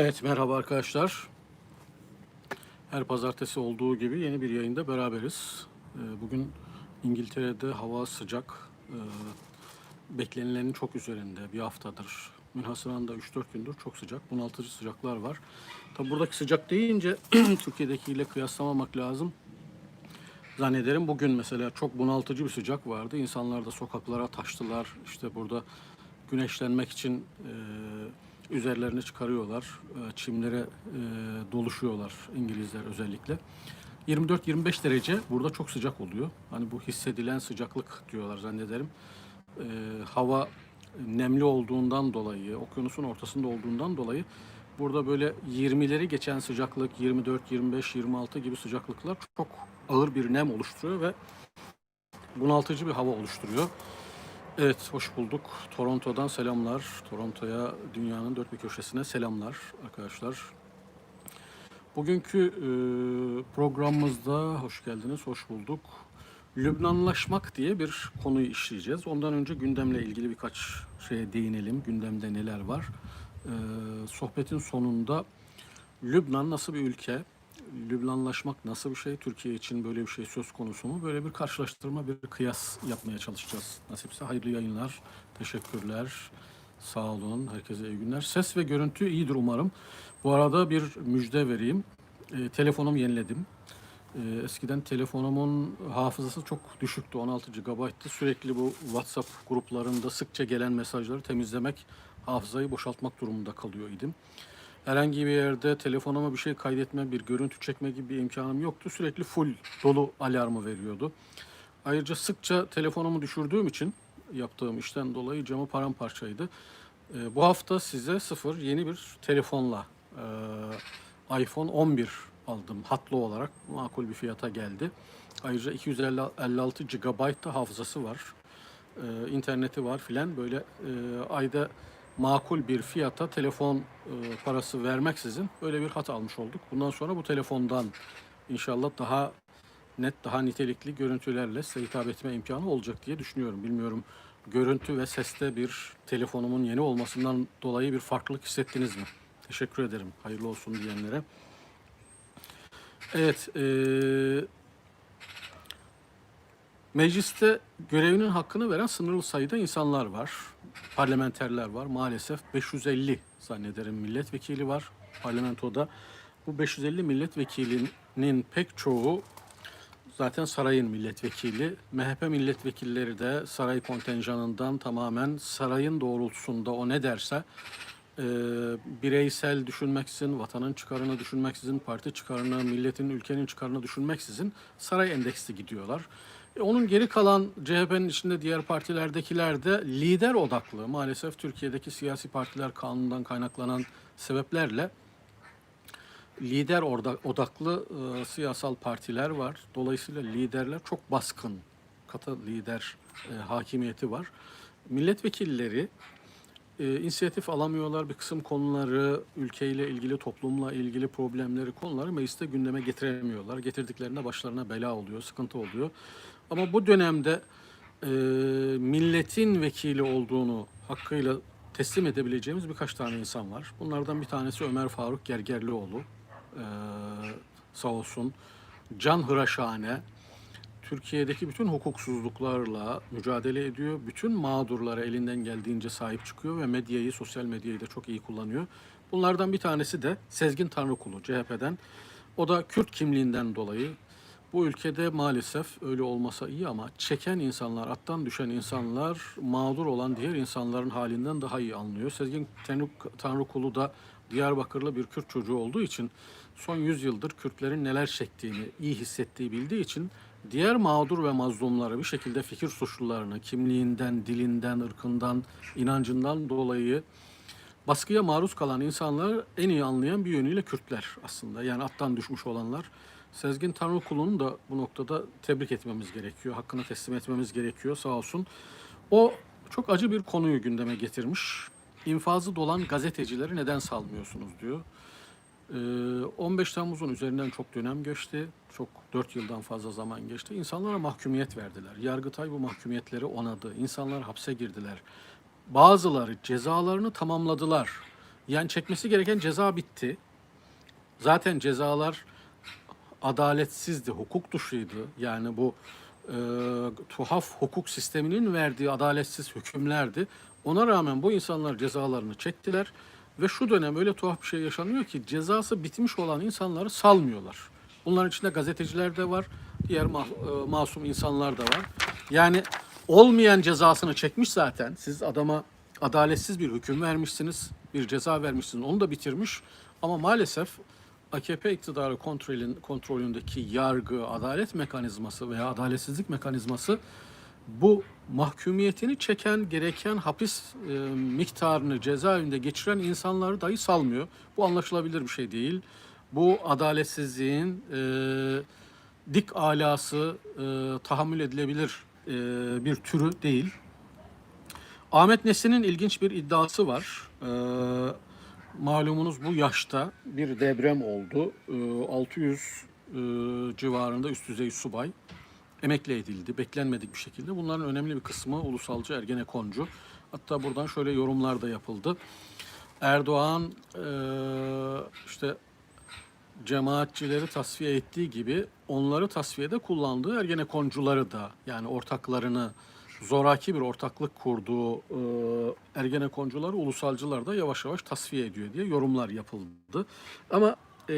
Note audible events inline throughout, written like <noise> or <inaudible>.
Evet merhaba arkadaşlar. Her pazartesi olduğu gibi yeni bir yayında beraberiz. Ee, Bugün İngiltere'de hava sıcak. Ee, Beklenilenin çok üzerinde bir haftadır. Münhasıran da 3-4 gündür çok sıcak. Bunaltıcı sıcaklar var. Tabi buradaki sıcak deyince <clears throat> Türkiye'dekiyle kıyaslamamak lazım. Zannederim bugün mesela çok bunaltıcı bir sıcak vardı. İnsanlar da sokaklara taştılar. İşte burada güneşlenmek için e, üzerlerini çıkarıyorlar. E, çimlere e, doluşuyorlar İngilizler özellikle. 24-25 derece burada çok sıcak oluyor. Hani bu hissedilen sıcaklık diyorlar zannederim. E, hava nemli olduğundan dolayı, okyanusun ortasında olduğundan dolayı burada böyle 20'leri geçen sıcaklık 24, 25, 26 gibi sıcaklıklar çok ağır bir nem oluşturuyor ve bunaltıcı bir hava oluşturuyor. Evet, hoş bulduk. Toronto'dan selamlar. Toronto'ya, dünyanın dört bir köşesine selamlar arkadaşlar. Bugünkü e, programımızda hoş geldiniz, hoş bulduk. Lübnanlaşmak diye bir konuyu işleyeceğiz. Ondan önce gündemle ilgili birkaç şeye değinelim. Gündemde neler var? E, sohbetin sonunda Lübnan nasıl bir ülke? Lübnanlaşmak nasıl bir şey? Türkiye için böyle bir şey söz konusu mu? Böyle bir karşılaştırma, bir kıyas yapmaya çalışacağız. Nasipse hayırlı yayınlar. Teşekkürler. Sağ olun. Herkese iyi günler. Ses ve görüntü iyidir umarım. Bu arada bir müjde vereyim. E, telefonumu yeniledim. E, eskiden telefonumun hafızası çok düşüktü. 16 GB'tı. Sürekli bu WhatsApp gruplarında sıkça gelen mesajları temizlemek, hafızayı boşaltmak durumunda kalıyor idim. Herhangi bir yerde telefonuma bir şey kaydetme, bir görüntü çekme gibi bir imkanım yoktu. Sürekli full dolu alarmı veriyordu. Ayrıca sıkça telefonumu düşürdüğüm için yaptığım işten dolayı camı paramparçaydı. Ee, bu hafta size sıfır yeni bir telefonla e, iPhone 11 aldım hatlı olarak. Makul bir fiyata geldi. Ayrıca 256 GB da hafızası var. Ee, interneti var filan böyle e, ayda makul bir fiyata telefon e, parası vermeksizin böyle bir hat almış olduk. Bundan sonra bu telefondan inşallah daha net, daha nitelikli görüntülerle size hitap etme imkanı olacak diye düşünüyorum. Bilmiyorum görüntü ve seste bir telefonumun yeni olmasından dolayı bir farklılık hissettiniz mi? Teşekkür ederim. Hayırlı olsun diyenlere. Evet, e, Mecliste görevinin hakkını veren sınırlı sayıda insanlar var. Parlamenterler var. Maalesef 550 zannederim milletvekili var parlamentoda. Bu 550 milletvekilinin pek çoğu zaten sarayın milletvekili. MHP milletvekilleri de saray kontenjanından tamamen sarayın doğrultusunda o ne derse e, bireysel düşünmeksizin, vatanın çıkarını düşünmeksizin, parti çıkarını, milletin, ülkenin çıkarını düşünmeksizin saray endeksli gidiyorlar. E, onun geri kalan CHP'nin içinde diğer partilerdekiler de lider odaklı. Maalesef Türkiye'deki siyasi partiler kanundan kaynaklanan sebeplerle lider orada odaklı e, siyasal partiler var. Dolayısıyla liderler çok baskın, katı lider e, hakimiyeti var. Milletvekilleri e, inisiyatif alamıyorlar. Bir kısım konuları, ülkeyle ilgili, toplumla ilgili problemleri, konuları mecliste gündeme getiremiyorlar. Getirdiklerinde başlarına bela oluyor, sıkıntı oluyor. Ama bu dönemde e, milletin vekili olduğunu hakkıyla teslim edebileceğimiz birkaç tane insan var. Bunlardan bir tanesi Ömer Faruk Gergerlioğlu. E, sağ olsun. Can Hıraşhane. Türkiye'deki bütün hukuksuzluklarla mücadele ediyor. Bütün mağdurlara elinden geldiğince sahip çıkıyor ve medyayı, sosyal medyayı da çok iyi kullanıyor. Bunlardan bir tanesi de Sezgin Tanrıkulu CHP'den. O da Kürt kimliğinden dolayı bu ülkede maalesef öyle olmasa iyi ama çeken insanlar, attan düşen insanlar mağdur olan diğer insanların halinden daha iyi anlıyor. Sezgin Tanrı, Tanrıkulu da Diyarbakırlı bir Kürt çocuğu olduğu için son 100 yıldır Kürtlerin neler çektiğini iyi hissettiği bildiği için diğer mağdur ve mazlumları bir şekilde fikir suçlularını kimliğinden, dilinden, ırkından, inancından dolayı baskıya maruz kalan insanları en iyi anlayan bir yönüyle Kürtler aslında. Yani attan düşmüş olanlar. Sezgin Tanrıkulu'nu da bu noktada tebrik etmemiz gerekiyor. Hakkını teslim etmemiz gerekiyor sağ olsun. O çok acı bir konuyu gündeme getirmiş. İnfazı dolan gazetecileri neden salmıyorsunuz diyor. Ee, 15 Temmuz'un üzerinden çok dönem geçti. Çok 4 yıldan fazla zaman geçti. İnsanlara mahkumiyet verdiler. Yargıtay bu mahkumiyetleri onadı. İnsanlar hapse girdiler. Bazıları cezalarını tamamladılar. Yani çekmesi gereken ceza bitti. Zaten cezalar adaletsizdi, hukuk dışıydı. Yani bu e, tuhaf hukuk sisteminin verdiği adaletsiz hükümlerdi. Ona rağmen bu insanlar cezalarını çektiler ve şu dönem öyle tuhaf bir şey yaşanıyor ki cezası bitmiş olan insanları salmıyorlar. Bunların içinde gazeteciler de var, diğer ma- e, masum insanlar da var. Yani olmayan cezasını çekmiş zaten. Siz adama adaletsiz bir hüküm vermişsiniz, bir ceza vermişsiniz, onu da bitirmiş. Ama maalesef AKP iktidarı kontrolün, kontrolündeki yargı, adalet mekanizması veya adaletsizlik mekanizması bu mahkumiyetini çeken gereken hapis e, miktarını cezaevinde geçiren insanları dahi salmıyor. Bu anlaşılabilir bir şey değil. Bu adaletsizliğin e, dik alası e, tahammül edilebilir e, bir türü değil. Ahmet Nesin'in ilginç bir iddiası var. Ee, malumunuz bu yaşta bir deprem oldu. Ee, 600 e, civarında üst düzey subay emekli edildi. Beklenmedik bir şekilde. Bunların önemli bir kısmı ulusalcı Ergenekoncu. Hatta buradan şöyle yorumlar da yapıldı. Erdoğan e, işte cemaatçileri tasfiye ettiği gibi onları tasfiyede kullandığı Ergenekoncuları da yani ortaklarını zoraki bir ortaklık kurduğu e, Ergenekoncuları ulusalcılar da yavaş yavaş tasfiye ediyor diye yorumlar yapıldı. Ama e,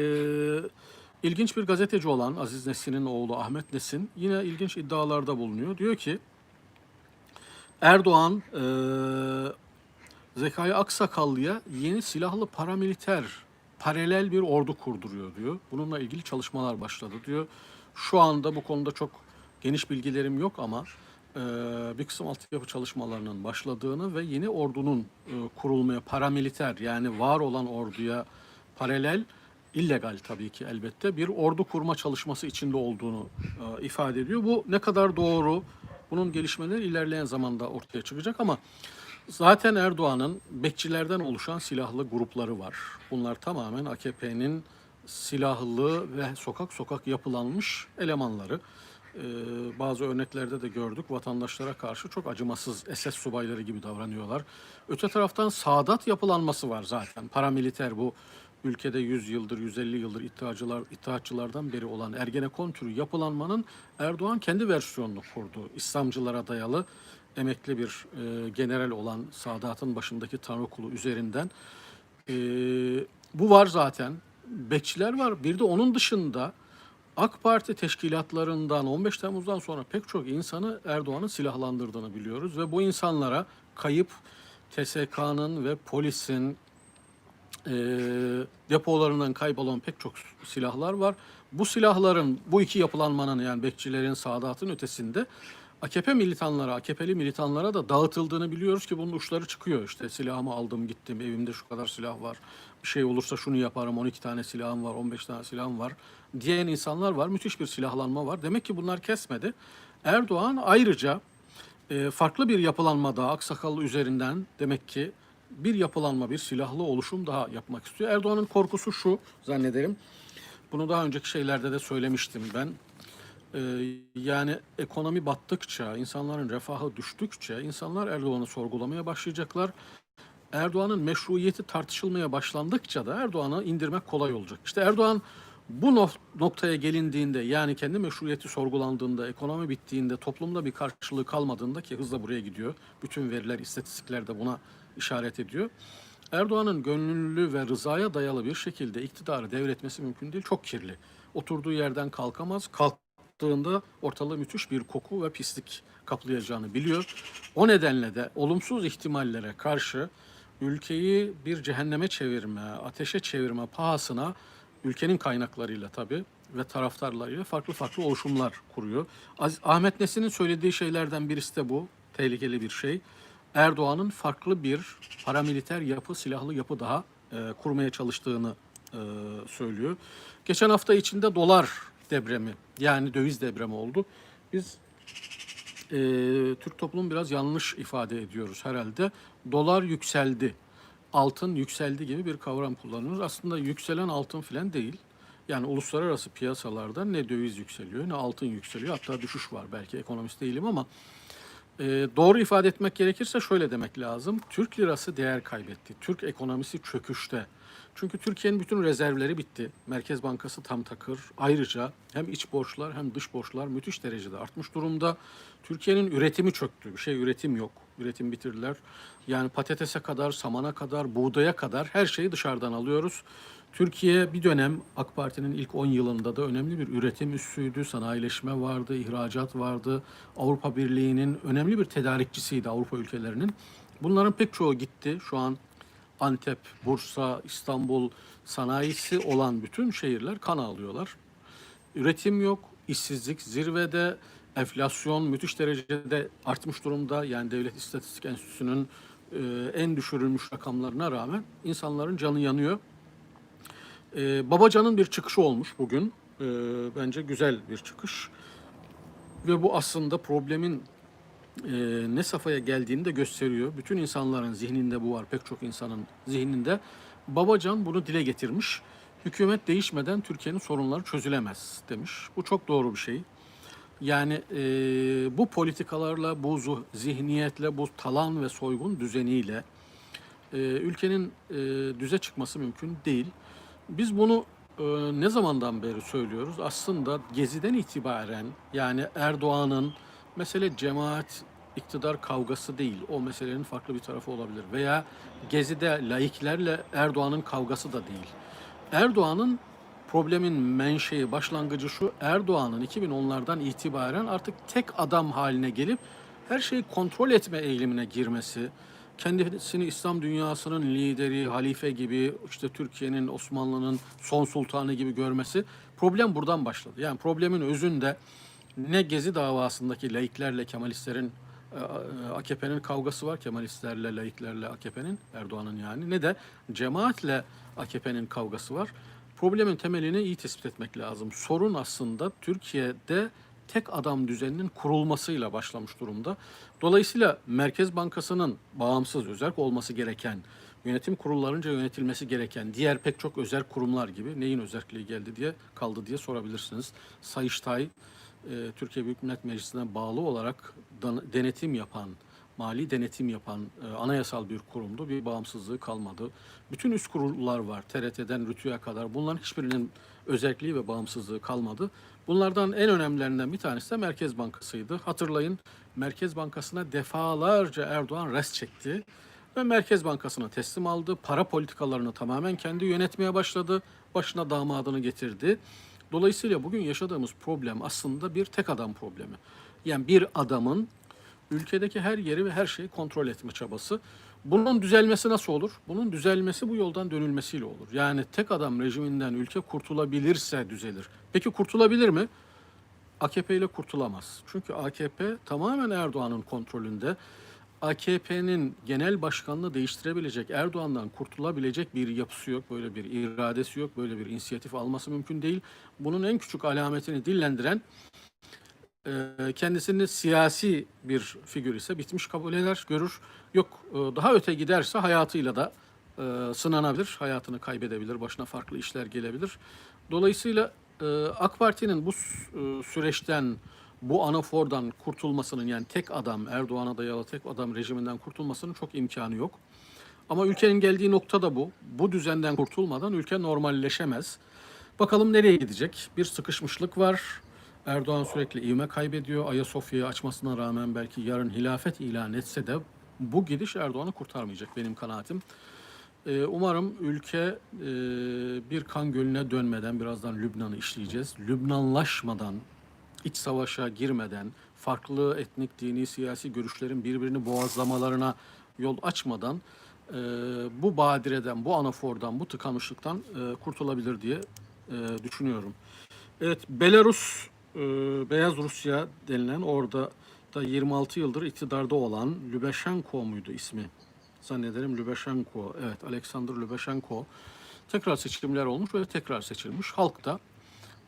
ilginç bir gazeteci olan Aziz Nesin'in oğlu Ahmet Nesin yine ilginç iddialarda bulunuyor. Diyor ki Erdoğan e, Zekai Aksakallı'ya yeni silahlı paramiliter paralel bir ordu kurduruyor diyor. Bununla ilgili çalışmalar başladı diyor. Şu anda bu konuda çok geniş bilgilerim yok ama bir kısım altyapı çalışmalarının başladığını ve yeni ordunun e, kurulmaya paramiliter yani var olan orduya paralel illegal tabii ki elbette bir ordu kurma çalışması içinde olduğunu e, ifade ediyor. Bu ne kadar doğru? Bunun gelişmeleri ilerleyen zamanda ortaya çıkacak ama zaten Erdoğan'ın bekçilerden oluşan silahlı grupları var. Bunlar tamamen AKP'nin silahlı ve sokak sokak yapılanmış elemanları. Ee, bazı örneklerde de gördük vatandaşlara karşı çok acımasız SS subayları gibi davranıyorlar. Öte taraftan Sadat yapılanması var zaten. Paramiliter bu ülkede 100 yıldır, 150 yıldır iddiacılar, iddiatçılardan beri olan Ergenekon türü yapılanmanın Erdoğan kendi versiyonunu kurdu. İslamcılara dayalı emekli bir e, general olan Sadat'ın başındaki Tanrı kulu üzerinden. E, bu var zaten. Bekçiler var. Bir de onun dışında AK Parti teşkilatlarından 15 Temmuz'dan sonra pek çok insanı Erdoğan'ın silahlandırdığını biliyoruz ve bu insanlara kayıp TSK'nın ve polisin e, depolarından kaybolan pek çok silahlar var. Bu silahların, bu iki yapılanmanın yani bekçilerin, Sadat'ın ötesinde AKP militanlara, AKP'li militanlara da dağıtıldığını biliyoruz ki bunun uçları çıkıyor. İşte silahımı aldım gittim, evimde şu kadar silah var. Şey olursa şunu yaparım, 12 tane silahım var, 15 tane silahım var diyen insanlar var. Müthiş bir silahlanma var. Demek ki bunlar kesmedi. Erdoğan ayrıca e, farklı bir yapılanma daha Aksakallı üzerinden demek ki bir yapılanma, bir silahlı oluşum daha yapmak istiyor. Erdoğan'ın korkusu şu zannederim. Bunu daha önceki şeylerde de söylemiştim ben. Ee, yani ekonomi battıkça, insanların refahı düştükçe insanlar Erdoğan'ı sorgulamaya başlayacaklar. Erdoğan'ın meşruiyeti tartışılmaya başlandıkça da Erdoğan'ı indirmek kolay olacak. İşte Erdoğan bu nok- noktaya gelindiğinde yani kendi meşruiyeti sorgulandığında, ekonomi bittiğinde, toplumda bir karşılığı kalmadığında ki hızla buraya gidiyor. Bütün veriler, istatistikler de buna işaret ediyor. Erdoğan'ın gönüllü ve rızaya dayalı bir şekilde iktidarı devretmesi mümkün değil. Çok kirli. Oturduğu yerden kalkamaz. Kalktığında ortalığı müthiş bir koku ve pislik kaplayacağını biliyor. O nedenle de olumsuz ihtimallere karşı ülkeyi bir cehenneme çevirme, ateşe çevirme pahasına ülkenin kaynaklarıyla tabii ve taraftarlarıyla farklı farklı oluşumlar kuruyor. Ahmet Nesin'in söylediği şeylerden birisi de bu. Tehlikeli bir şey. Erdoğan'ın farklı bir paramiliter yapı, silahlı yapı daha e, kurmaya çalıştığını e, söylüyor. Geçen hafta içinde dolar depremi yani döviz depremi oldu. Biz e, Türk toplumu biraz yanlış ifade ediyoruz herhalde. Dolar yükseldi, altın yükseldi gibi bir kavram kullanıyoruz. Aslında yükselen altın filan değil. Yani uluslararası piyasalarda ne döviz yükseliyor ne altın yükseliyor. Hatta düşüş var belki ekonomist değilim ama Ee, doğru ifade etmek gerekirse şöyle demek lazım. Türk lirası değer kaybetti. Türk ekonomisi çöküşte. Çünkü Türkiye'nin bütün rezervleri bitti. Merkez Bankası tam takır. Ayrıca hem iç borçlar hem dış borçlar müthiş derecede artmış durumda. Türkiye'nin üretimi çöktü. Bir şey üretim yok. Üretim bitirdiler. Yani patatese kadar, samana kadar, buğdaya kadar her şeyi dışarıdan alıyoruz. Türkiye bir dönem AK Parti'nin ilk 10 yılında da önemli bir üretim üssüydü. Sanayileşme vardı, ihracat vardı. Avrupa Birliği'nin önemli bir tedarikçisiydi Avrupa ülkelerinin. Bunların pek çoğu gitti. Şu an Antep, Bursa, İstanbul sanayisi olan bütün şehirler kan ağlıyorlar. Üretim yok, işsizlik zirvede, enflasyon müthiş derecede artmış durumda. Yani Devlet İstatistik Enstitüsü'nün e, en düşürülmüş rakamlarına rağmen insanların canı yanıyor. E, Babacan'ın bir çıkışı olmuş bugün. E, bence güzel bir çıkış. Ve bu aslında problemin e, ne safhaya geldiğini de gösteriyor. Bütün insanların zihninde bu var, pek çok insanın zihninde. Babacan bunu dile getirmiş. Hükümet değişmeden Türkiye'nin sorunları çözülemez demiş. Bu çok doğru bir şey. Yani e, bu politikalarla, bu zihniyetle, bu talan ve soygun düzeniyle e, ülkenin e, düze çıkması mümkün değil. Biz bunu e, ne zamandan beri söylüyoruz? Aslında Gezi'den itibaren yani Erdoğan'ın mesele cemaat iktidar kavgası değil. O meselenin farklı bir tarafı olabilir. Veya Gezi'de laiklerle Erdoğan'ın kavgası da değil. Erdoğan'ın problemin menşei, başlangıcı şu. Erdoğan'ın 2010'lardan itibaren artık tek adam haline gelip her şeyi kontrol etme eğilimine girmesi, kendisini İslam dünyasının lideri, halife gibi, işte Türkiye'nin, Osmanlı'nın son sultanı gibi görmesi problem buradan başladı. Yani problemin özünde ne Gezi davasındaki laiklerle Kemalistlerin AKP'nin kavgası var Kemalistlerle, laiklerle AKP'nin, Erdoğan'ın yani ne de cemaatle AKP'nin kavgası var. Problemin temelini iyi tespit etmek lazım. Sorun aslında Türkiye'de tek adam düzeninin kurulmasıyla başlamış durumda. Dolayısıyla Merkez Bankası'nın bağımsız, özerk olması gereken, yönetim kurullarınca yönetilmesi gereken diğer pek çok özel kurumlar gibi neyin özerkliği geldi diye kaldı diye sorabilirsiniz. Sayıştay, e, Türkiye Büyük Millet Meclisi'ne bağlı olarak dan- denetim yapan, mali denetim yapan e, anayasal bir kurumdu. Bir bağımsızlığı kalmadı. Bütün üst kurullar var. TRT'den RTÜ'ye kadar. Bunların hiçbirinin özelliği ve bağımsızlığı kalmadı. Bunlardan en önemlilerinden bir tanesi de Merkez Bankası'ydı. Hatırlayın Merkez Bankası'na defalarca Erdoğan res çekti ve Merkez Bankası'na teslim aldı. Para politikalarını tamamen kendi yönetmeye başladı. Başına damadını getirdi. Dolayısıyla bugün yaşadığımız problem aslında bir tek adam problemi. Yani bir adamın ülkedeki her yeri ve her şeyi kontrol etme çabası. Bunun düzelmesi nasıl olur? Bunun düzelmesi bu yoldan dönülmesiyle olur. Yani tek adam rejiminden ülke kurtulabilirse düzelir. Peki kurtulabilir mi? AKP ile kurtulamaz. Çünkü AKP tamamen Erdoğan'ın kontrolünde. AKP'nin genel başkanlığı değiştirebilecek, Erdoğan'dan kurtulabilecek bir yapısı yok, böyle bir iradesi yok, böyle bir inisiyatif alması mümkün değil. Bunun en küçük alametini dillendiren e, kendisini siyasi bir figür ise bitmiş kabul eder, görür. Yok e, daha öte giderse hayatıyla da e, sınanabilir, hayatını kaybedebilir, başına farklı işler gelebilir. Dolayısıyla AK Parti'nin bu süreçten, bu anafordan kurtulmasının yani tek adam, Erdoğan'a dayalı tek adam rejiminden kurtulmasının çok imkanı yok. Ama ülkenin geldiği nokta da bu. Bu düzenden kurtulmadan ülke normalleşemez. Bakalım nereye gidecek? Bir sıkışmışlık var. Erdoğan sürekli ivme kaybediyor. Ayasofya'yı açmasına rağmen belki yarın hilafet ilan etse de bu gidiş Erdoğan'ı kurtarmayacak benim kanaatim. Ee, umarım ülke e, bir kan gölüne dönmeden birazdan Lübnan'ı işleyeceğiz. Lübnanlaşmadan, iç savaşa girmeden, farklı etnik, dini, siyasi görüşlerin birbirini boğazlamalarına yol açmadan e, bu badireden, bu anafordan, bu tıkanmışlıktan e, kurtulabilir diye e, düşünüyorum. Evet, Belarus, e, Beyaz Rusya denilen orada da 26 yıldır iktidarda olan Lubashenko muydu ismi? Zannederim Lubashenko. Evet, Alexander Lubashenko. Tekrar seçimler olmuş ve tekrar seçilmiş. Halk da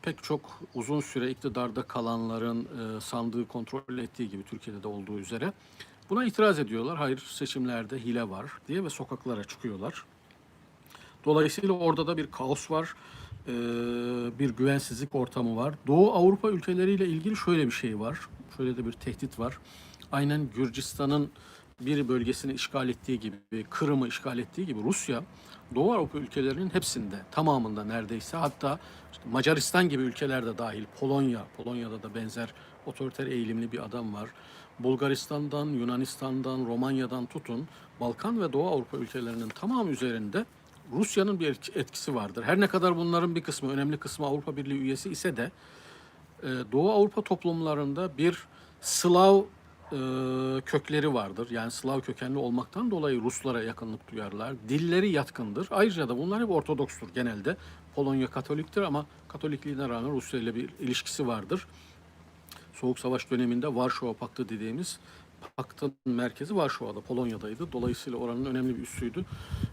pek çok uzun süre iktidarda kalanların e, sandığı kontrol ettiği gibi Türkiye'de de olduğu üzere buna itiraz ediyorlar. Hayır seçimlerde hile var diye ve sokaklara çıkıyorlar. Dolayısıyla orada da bir kaos var, e, bir güvensizlik ortamı var. Doğu Avrupa ülkeleriyle ilgili şöyle bir şey var, şöyle de bir tehdit var. aynen Gürcistan'ın bir bölgesini işgal ettiği gibi, Kırım'ı işgal ettiği gibi Rusya Doğu Avrupa ülkelerinin hepsinde, tamamında neredeyse hatta işte Macaristan gibi ülkelerde dahil, Polonya, Polonya'da da benzer otoriter eğilimli bir adam var. Bulgaristan'dan, Yunanistan'dan, Romanya'dan tutun Balkan ve Doğu Avrupa ülkelerinin tamamı üzerinde Rusya'nın bir etki- etkisi vardır. Her ne kadar bunların bir kısmı, önemli kısmı Avrupa Birliği üyesi ise de e, Doğu Avrupa toplumlarında bir Slav e, kökleri vardır. Yani Slav kökenli olmaktan dolayı Ruslara yakınlık duyarlar. Dilleri yatkındır. Ayrıca da bunlar hep Ortodokstur genelde. Polonya Katoliktir ama Katolikliğine rağmen Rusya ile bir ilişkisi vardır. Soğuk Savaş döneminde Varşova Paktı dediğimiz paktın merkezi Varşova'da, Polonya'daydı. Dolayısıyla oranın önemli bir üssüydü.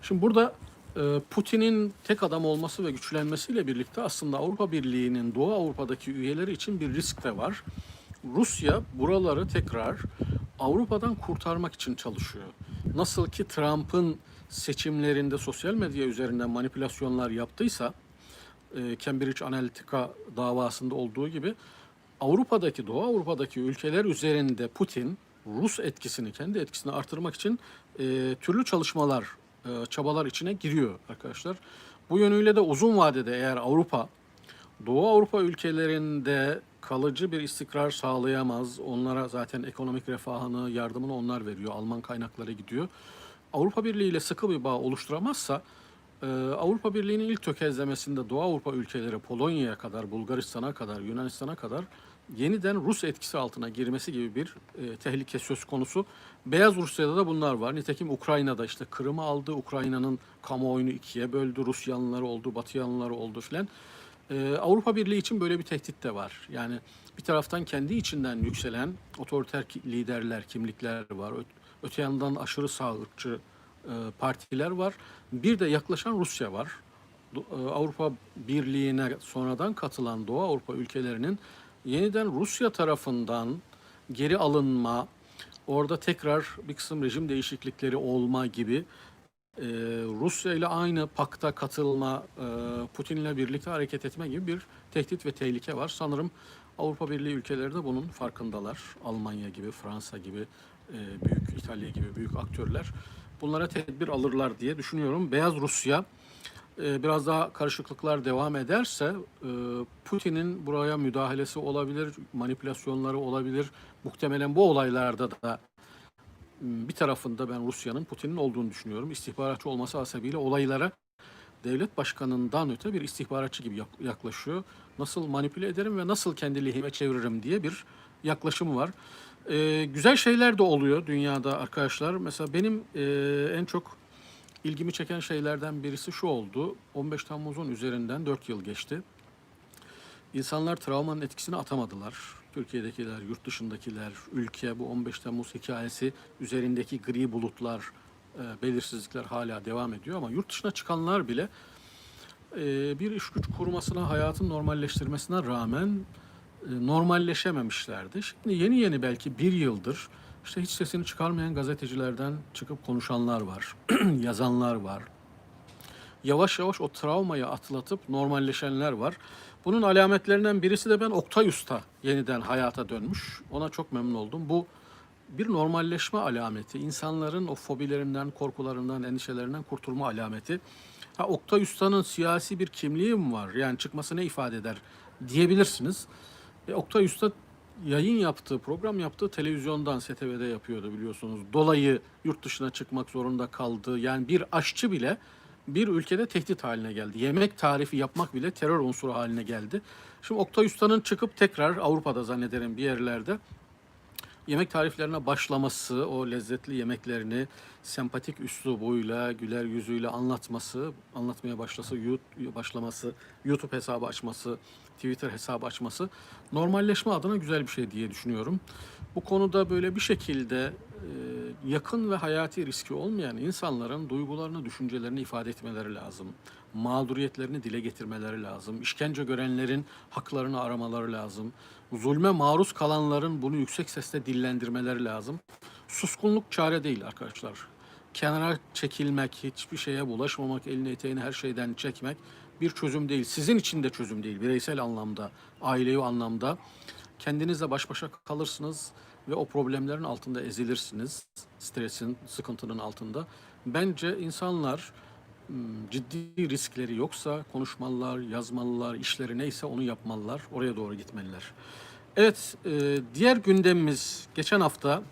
Şimdi burada e, Putin'in tek adam olması ve güçlenmesiyle birlikte aslında Avrupa Birliği'nin Doğu Avrupa'daki üyeleri için bir risk de var. Rusya buraları tekrar Avrupa'dan kurtarmak için çalışıyor. Nasıl ki Trump'ın seçimlerinde sosyal medya üzerinden manipülasyonlar yaptıysa, e, Cambridge Analytica davasında olduğu gibi Avrupa'daki, Doğu Avrupa'daki ülkeler üzerinde Putin Rus etkisini, kendi etkisini artırmak için e, türlü çalışmalar, e, çabalar içine giriyor arkadaşlar. Bu yönüyle de uzun vadede eğer Avrupa, Doğu Avrupa ülkelerinde kalıcı bir istikrar sağlayamaz. Onlara zaten ekonomik refahını, yardımını onlar veriyor. Alman kaynakları gidiyor. Avrupa Birliği ile sıkı bir bağ oluşturamazsa ee, Avrupa Birliği'nin ilk tökezlemesinde Doğu Avrupa ülkeleri Polonya'ya kadar, Bulgaristan'a kadar, Yunanistan'a kadar yeniden Rus etkisi altına girmesi gibi bir e, tehlike söz konusu. Beyaz Rusya'da da bunlar var. Nitekim Ukrayna'da işte Kırım'ı aldı, Ukrayna'nın kamuoyunu ikiye böldü, Rus yanlıları oldu, Batı yanlıları oldu filan. Ee, Avrupa Birliği için böyle bir tehdit de var. Yani bir taraftan kendi içinden yükselen otoriter liderler, kimlikler var. Öte yandan aşırı sağ ırkçı e, partiler var. Bir de yaklaşan Rusya var. E, Avrupa Birliği'ne sonradan katılan Doğu Avrupa ülkelerinin yeniden Rusya tarafından geri alınma, orada tekrar bir kısım rejim değişiklikleri olma gibi e, Rusya ile aynı pakta katılma, e, Putin'le birlikte hareket etme gibi bir tehdit ve tehlike var. Sanırım Avrupa Birliği ülkeleri de bunun farkındalar. Almanya gibi, Fransa gibi, e, büyük İtalya gibi büyük aktörler bunlara tedbir alırlar diye düşünüyorum. Beyaz Rusya e, biraz daha karışıklıklar devam ederse e, Putin'in buraya müdahalesi olabilir, manipülasyonları olabilir. Muhtemelen bu olaylarda da bir tarafında ben Rusya'nın Putin'in olduğunu düşünüyorum. İstihbaratçı olması hasebiyle olaylara devlet başkanından öte bir istihbaratçı gibi yak- yaklaşıyor. Nasıl manipüle ederim ve nasıl kendi lehime çeviririm diye bir yaklaşımı var. Ee, güzel şeyler de oluyor dünyada arkadaşlar. Mesela benim e, en çok ilgimi çeken şeylerden birisi şu oldu. 15 Temmuz'un üzerinden 4 yıl geçti. İnsanlar travmanın etkisini atamadılar. Türkiye'dekiler, yurt dışındakiler, ülke bu 15 Temmuz hikayesi üzerindeki gri bulutlar, e, belirsizlikler hala devam ediyor ama yurt dışına çıkanlar bile e, bir iş güç kurmasına, hayatın normalleştirmesine rağmen e, normalleşememişlerdi. Şimdi yeni yeni belki bir yıldır işte hiç sesini çıkarmayan gazetecilerden çıkıp konuşanlar var, <clears throat> yazanlar var, yavaş yavaş o travmayı atlatıp normalleşenler var. Bunun alametlerinden birisi de ben Oktay Usta yeniden hayata dönmüş. Ona çok memnun oldum. Bu bir normalleşme alameti. İnsanların o fobilerinden, korkularından, endişelerinden kurtulma alameti. Ha Oktay Usta'nın siyasi bir kimliği mi var? Yani çıkması ne ifade eder diyebilirsiniz. E, Oktay Usta yayın yaptığı, program yaptığı televizyondan STV'de yapıyordu biliyorsunuz. Dolayı yurt dışına çıkmak zorunda kaldı. Yani bir aşçı bile bir ülkede tehdit haline geldi. Yemek tarifi yapmak bile terör unsuru haline geldi. Şimdi Oktay Usta'nın çıkıp tekrar Avrupa'da zannederim bir yerlerde yemek tariflerine başlaması, o lezzetli yemeklerini sempatik üslubuyla, güler yüzüyle anlatması, anlatmaya başlası, yu- başlaması, YouTube hesabı açması, Twitter hesabı açması normalleşme adına güzel bir şey diye düşünüyorum. Bu konuda böyle bir şekilde yakın ve hayati riski olmayan insanların duygularını, düşüncelerini ifade etmeleri lazım. Mağduriyetlerini dile getirmeleri lazım. İşkence görenlerin haklarını aramaları lazım. Zulme maruz kalanların bunu yüksek sesle dillendirmeleri lazım. Suskunluk çare değil arkadaşlar. Kenara çekilmek, hiçbir şeye bulaşmamak, elini eteğini her şeyden çekmek bir çözüm değil. Sizin için de çözüm değil. Bireysel anlamda, ailevi anlamda kendinizle baş başa kalırsınız ve o problemlerin altında ezilirsiniz. Stresin, sıkıntının altında. Bence insanlar ciddi riskleri yoksa konuşmalılar, yazmalılar, işleri neyse onu yapmalılar. Oraya doğru gitmeliler. Evet, diğer gündemimiz geçen hafta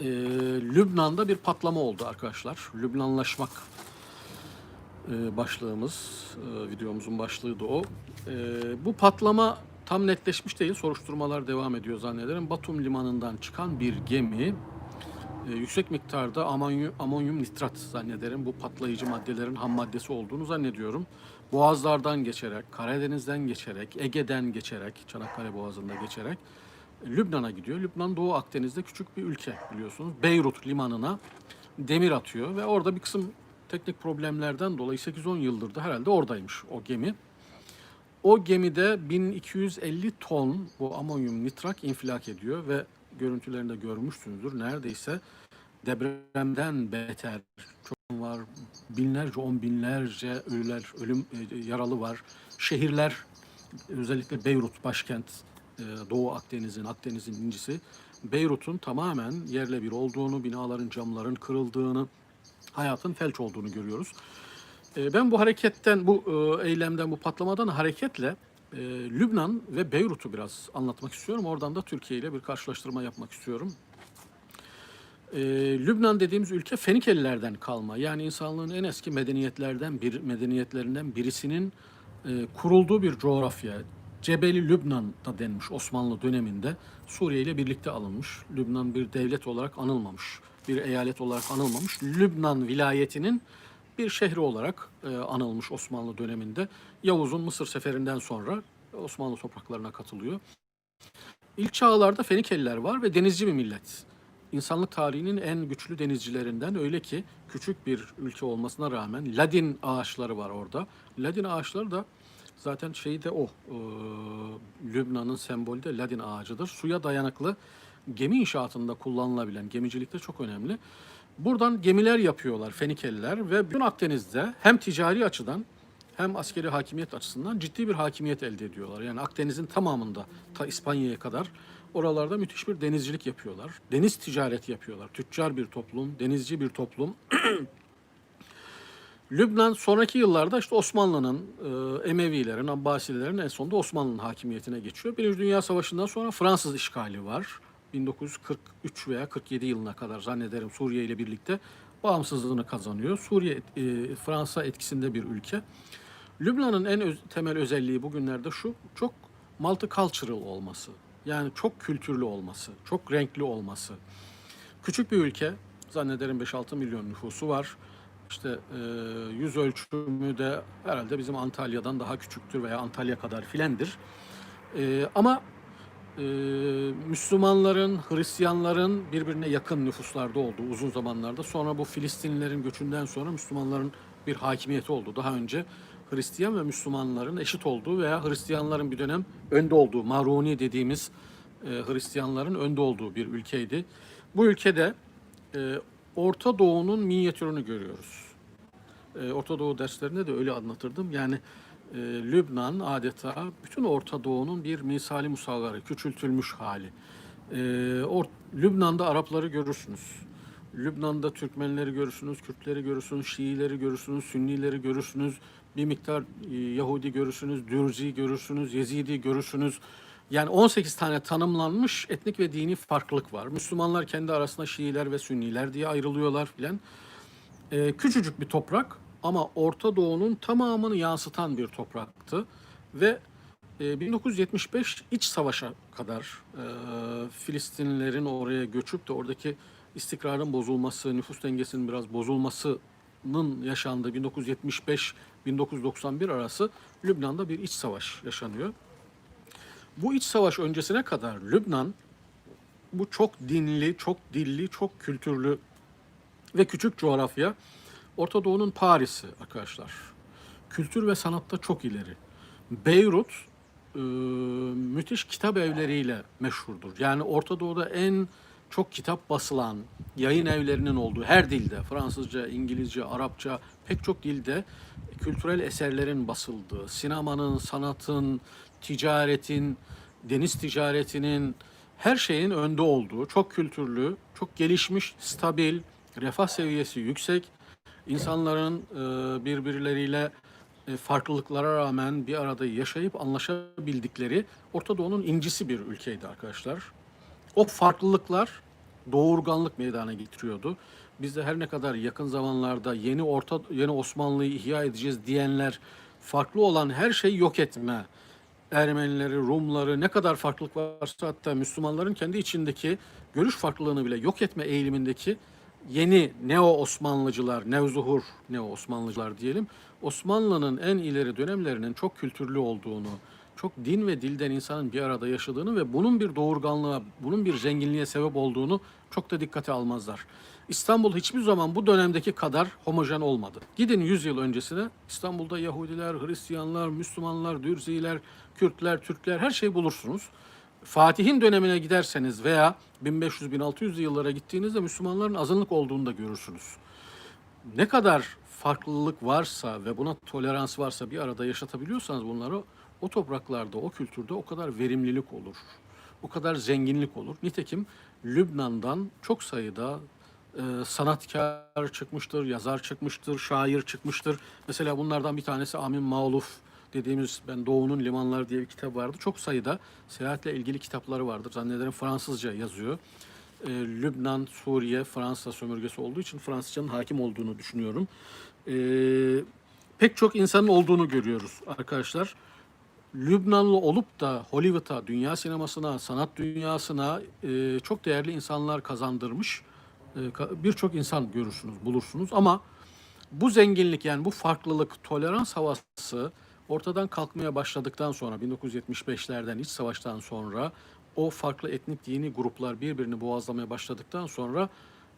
Lübnan'da bir patlama oldu arkadaşlar. Lübnanlaşmak başlığımız, videomuzun başlığı da o. Bu patlama tam netleşmiş değil, soruşturmalar devam ediyor zannederim. Batum limanından çıkan bir gemi e, yüksek miktarda amonyum, amonyum nitrat zannederim. Bu patlayıcı maddelerin ham maddesi olduğunu zannediyorum. Boğazlardan geçerek, Karadeniz'den geçerek, Ege'den geçerek, Çanakkale Boğazı'nda geçerek Lübnan'a gidiyor. Lübnan Doğu Akdeniz'de küçük bir ülke biliyorsunuz. Beyrut limanına demir atıyor ve orada bir kısım teknik problemlerden dolayı 8-10 yıldır da herhalde oradaymış o gemi. O gemide 1250 ton bu amonyum nitrak infilak ediyor ve görüntülerinde görmüşsünüzdür. Neredeyse depremden beter çok var. Binlerce, on binlerce ölüler, ölüm e, yaralı var. Şehirler özellikle Beyrut başkent e, Doğu Akdeniz'in, Akdeniz'in incisi. Beyrut'un tamamen yerle bir olduğunu, binaların camların kırıldığını, hayatın felç olduğunu görüyoruz. E, Ben bu hareketten, bu e, eylemden, bu patlamadan hareketle e, Lübnan ve Beyrut'u biraz anlatmak istiyorum. Oradan da Türkiye ile bir karşılaştırma yapmak istiyorum. E, Lübnan dediğimiz ülke Fenikelilerden kalma. Yani insanlığın en eski medeniyetlerden bir medeniyetlerinden birisinin e, kurulduğu bir coğrafya. Cebeli Lübnan da denmiş Osmanlı döneminde. Suriye ile birlikte alınmış. Lübnan bir devlet olarak anılmamış. Bir eyalet olarak anılmamış. Lübnan vilayetinin bir şehri olarak e, anılmış Osmanlı döneminde. Yavuz'un Mısır seferinden sonra Osmanlı topraklarına katılıyor. İlk çağlarda Fenikeliler var ve denizci bir millet. İnsanlık tarihinin en güçlü denizcilerinden öyle ki küçük bir ülke olmasına rağmen ladin ağaçları var orada. Ladin ağaçları da zaten şeyi de o. e, Lübnan'ın sembolü de ladin ağacıdır. Suya dayanıklı gemi inşaatında kullanılabilen gemicilikte çok önemli. Buradan gemiler yapıyorlar Fenikeliler ve bütün Akdeniz'de hem ticari açıdan hem askeri hakimiyet açısından ciddi bir hakimiyet elde ediyorlar. Yani Akdeniz'in tamamında ta İspanya'ya kadar oralarda müthiş bir denizcilik yapıyorlar. Deniz ticareti yapıyorlar. Tüccar bir toplum, denizci bir toplum. <clears throat> Lübnan sonraki yıllarda işte Osmanlı'nın, e, Emevilerin, Abbasilerin en sonunda Osmanlı'nın hakimiyetine geçiyor. Birinci Dünya Savaşı'ndan sonra Fransız işgali var. 1943 veya 47 yılına kadar zannederim Suriye ile birlikte bağımsızlığını kazanıyor. Suriye e, Fransa etkisinde bir ülke. Lübnan'ın en öz- temel özelliği bugünlerde şu, çok multicultural olması. Yani çok kültürlü olması, çok renkli olması. Küçük bir ülke, zannederim 5-6 milyon nüfusu var. İşte e, yüz ölçümü de herhalde bizim Antalya'dan daha küçüktür veya Antalya kadar filendir. E, ama e, Müslümanların, Hristiyanların birbirine yakın nüfuslarda olduğu uzun zamanlarda. Sonra bu Filistinlilerin göçünden sonra Müslümanların bir hakimiyeti oldu. Daha önce Hristiyan ve Müslümanların eşit olduğu veya Hristiyanların bir dönem önde olduğu, Maruni dediğimiz e, Hristiyanların önde olduğu bir ülkeydi. Bu ülkede e, Orta Doğu'nun minyatürünü görüyoruz. E, Orta Doğu derslerinde de öyle anlatırdım. Yani e, Lübnan adeta bütün Orta Doğu'nun bir misali musaggarı, küçültülmüş hali. E, or, Lübnan'da Arapları görürsünüz. Lübnan'da Türkmenleri görürsünüz, Kürtleri görürsünüz, Şiileri görürsünüz, Sünnileri görürsünüz. Bir miktar e, Yahudi görürsünüz, Dürzi görürsünüz, Yezidi görürsünüz. Yani 18 tane tanımlanmış etnik ve dini farklılık var. Müslümanlar kendi arasında Şiiler ve Sünniler diye ayrılıyorlar filan. Ee, küçücük bir toprak ama Orta Doğu'nun tamamını yansıtan bir topraktı. Ve e, 1975 iç savaşa kadar e, Filistinlilerin oraya göçüp de oradaki istikrarın bozulması, nüfus dengesinin biraz bozulmasının yaşandığı 1975-1991 arası Lübnan'da bir iç savaş yaşanıyor. Bu iç savaş öncesine kadar Lübnan bu çok dinli, çok dilli, çok kültürlü ve küçük coğrafya Orta Doğu'nun Paris'i arkadaşlar. Kültür ve sanatta çok ileri. Beyrut e, müthiş kitap evleriyle meşhurdur. Yani Orta Doğu'da en çok kitap basılan yayın evlerinin olduğu her dilde Fransızca, İngilizce, Arapça pek çok dilde kültürel eserlerin basıldığı, sinemanın, sanatın, ticaretin, deniz ticaretinin her şeyin önde olduğu, çok kültürlü, çok gelişmiş, stabil, refah seviyesi yüksek, insanların e, birbirleriyle e, farklılıklara rağmen bir arada yaşayıp anlaşabildikleri Orta Doğu'nun incisi bir ülkeydi arkadaşlar. O farklılıklar doğurganlık meydana getiriyordu. Biz de her ne kadar yakın zamanlarda yeni orta yeni Osmanlı'yı ihya edeceğiz diyenler farklı olan her şeyi yok etme, Ermenileri, Rumları ne kadar farklılık varsa hatta Müslümanların kendi içindeki görüş farklılığını bile yok etme eğilimindeki yeni neo Osmanlıcılar, nevzuhur neo Osmanlıcılar diyelim. Osmanlı'nın en ileri dönemlerinin çok kültürlü olduğunu, çok din ve dilden insanın bir arada yaşadığını ve bunun bir doğurganlığa, bunun bir zenginliğe sebep olduğunu çok da dikkate almazlar. İstanbul hiçbir zaman bu dönemdeki kadar homojen olmadı. Gidin 100 yıl öncesine İstanbul'da Yahudiler, Hristiyanlar, Müslümanlar, Dürziler, Kürtler, Türkler her şeyi bulursunuz. Fatih'in dönemine giderseniz veya 1500-1600 yıllara gittiğinizde Müslümanların azınlık olduğunu da görürsünüz. Ne kadar farklılık varsa ve buna tolerans varsa bir arada yaşatabiliyorsanız bunları o topraklarda, o kültürde o kadar verimlilik olur. O kadar zenginlik olur. Nitekim Lübnan'dan çok sayıda e, sanatkar çıkmıştır, yazar çıkmıştır, şair çıkmıştır. Mesela bunlardan bir tanesi Amin Mauluf dediğimiz ben Doğu'nun Limanları diye bir kitap vardı. Çok sayıda seyahatle ilgili kitapları vardır. Zannederim Fransızca yazıyor. E, Lübnan, Suriye, Fransa sömürgesi olduğu için Fransızcanın hakim olduğunu düşünüyorum. E, pek çok insanın olduğunu görüyoruz arkadaşlar. Lübnanlı olup da Hollywood'a, dünya sinemasına, sanat dünyasına e, çok değerli insanlar kazandırmış e, birçok insan görürsünüz, bulursunuz. Ama bu zenginlik yani bu farklılık, tolerans havası ortadan kalkmaya başladıktan sonra 1975'lerden iç savaştan sonra o farklı etnik dini gruplar birbirini boğazlamaya başladıktan sonra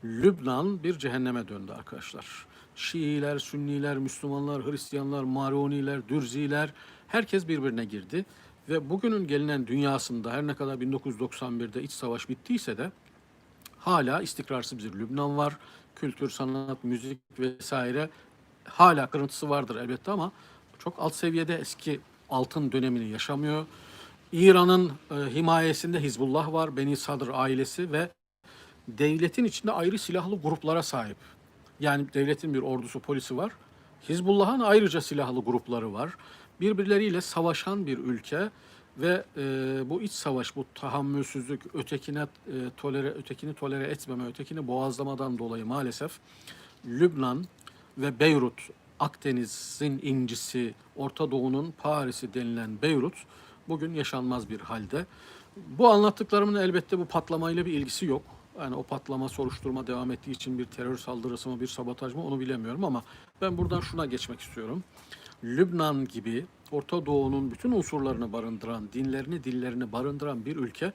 Lübnan bir cehenneme döndü arkadaşlar. Şiiler, Sünniler, Müslümanlar, Hristiyanlar, Maroniler, Dürziler herkes birbirine girdi. Ve bugünün gelinen dünyasında her ne kadar 1991'de iç savaş bittiyse de hala istikrarsız bir Lübnan var. Kültür, sanat, müzik vesaire hala kırıntısı vardır elbette ama çok alt seviyede eski altın dönemini yaşamıyor. İran'ın e, himayesinde Hizbullah var, Beni Sadr ailesi ve devletin içinde ayrı silahlı gruplara sahip. Yani devletin bir ordusu, polisi var. Hizbullah'ın ayrıca silahlı grupları var. Birbirleriyle savaşan bir ülke ve e, bu iç savaş, bu tahammülsüzlük, ötekine e, tolere, ötekini tolere etmeme, ötekini boğazlamadan dolayı maalesef Lübnan ve Beyrut, Akdeniz'in incisi, Orta Doğu'nun Paris'i denilen Beyrut bugün yaşanmaz bir halde. Bu anlattıklarımın elbette bu patlamayla bir ilgisi yok. Yani o patlama soruşturma devam ettiği için bir terör saldırısı mı, bir sabotaj mı onu bilemiyorum ama ben buradan şuna geçmek istiyorum. Lübnan gibi Orta Doğu'nun bütün unsurlarını barındıran, dinlerini, dillerini barındıran bir ülke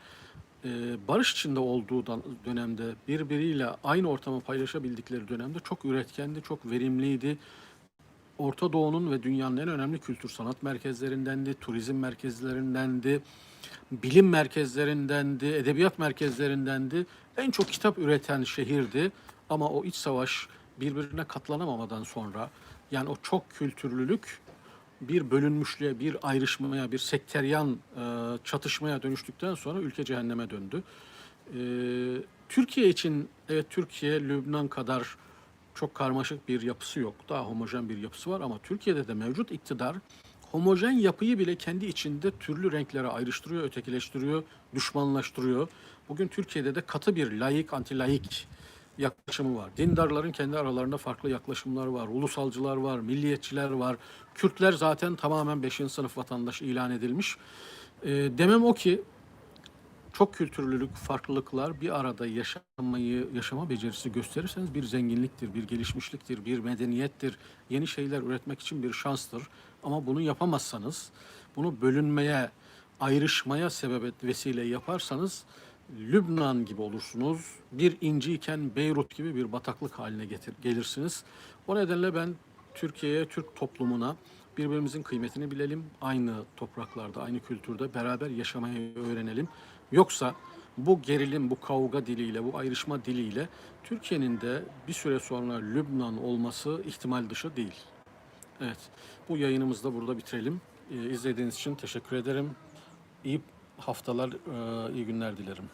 e, barış içinde olduğu dönemde birbiriyle aynı ortamı paylaşabildikleri dönemde çok üretkendi, çok verimliydi. Orta Doğu'nun ve dünyanın en önemli kültür sanat merkezlerindendi, turizm merkezlerindendi, bilim merkezlerindendi, edebiyat merkezlerindendi. En çok kitap üreten şehirdi. Ama o iç savaş birbirine katlanamamadan sonra yani o çok kültürlülük bir bölünmüşlüğe, bir ayrışmaya, bir sekteryan e, çatışmaya dönüştükten sonra ülke cehenneme döndü. E, Türkiye için evet Türkiye Lübnan kadar çok karmaşık bir yapısı yok. Daha homojen bir yapısı var ama Türkiye'de de mevcut iktidar homojen yapıyı bile kendi içinde türlü renklere ayrıştırıyor, ötekileştiriyor, düşmanlaştırıyor. Bugün Türkiye'de de katı bir laik, anti-laik yaklaşımı var. Dindarların kendi aralarında farklı yaklaşımları var. Ulusalcılar var, milliyetçiler var. Kürtler zaten tamamen 5. sınıf vatandaş ilan edilmiş. E, demem o ki çok kültürlülük, farklılıklar bir arada yaşamayı, yaşama becerisi gösterirseniz bir zenginliktir, bir gelişmişliktir, bir medeniyettir. Yeni şeyler üretmek için bir şanstır. Ama bunu yapamazsanız, bunu bölünmeye, ayrışmaya sebebet vesile yaparsanız Lübnan gibi olursunuz. Bir inciyken Beyrut gibi bir bataklık haline getir, gelirsiniz. O nedenle ben Türkiye'ye, Türk toplumuna birbirimizin kıymetini bilelim. Aynı topraklarda, aynı kültürde beraber yaşamayı öğrenelim. Yoksa bu gerilim, bu kavga diliyle, bu ayrışma diliyle Türkiye'nin de bir süre sonra Lübnan olması ihtimal dışı değil. Evet, bu yayınımızı da burada bitirelim. Ee, izlediğiniz için teşekkür ederim. İyi haftalar, e, iyi günler dilerim.